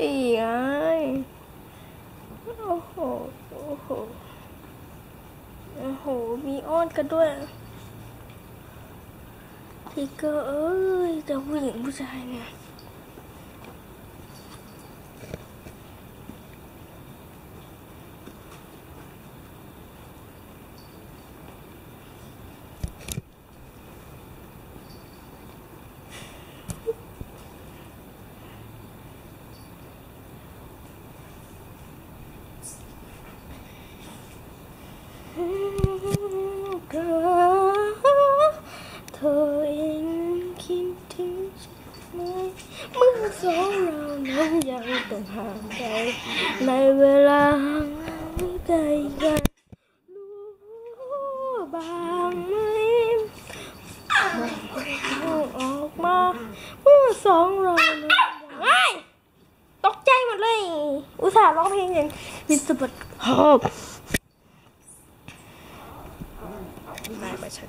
อีกไงโอ้โห โอ้โห โอ้โห มีอ้อนกันด้วยทิกเกอร์เอ้ยจะผู้หญิงผู้ชายเนี่ย เธอเธอเองคิดถึงฉันไหมเมื่อสองเรานั้นยังต้องห่างไกลในเวลาห่างไกลกันรู้บ้างไหมบอกออกมาเมื่อสองเรานั้นยังตกใจหมดเลย อุตส่าห์ร้องเพลงอย่างมิสเตอร์บัตฮอบ ไม่ไม่ใช่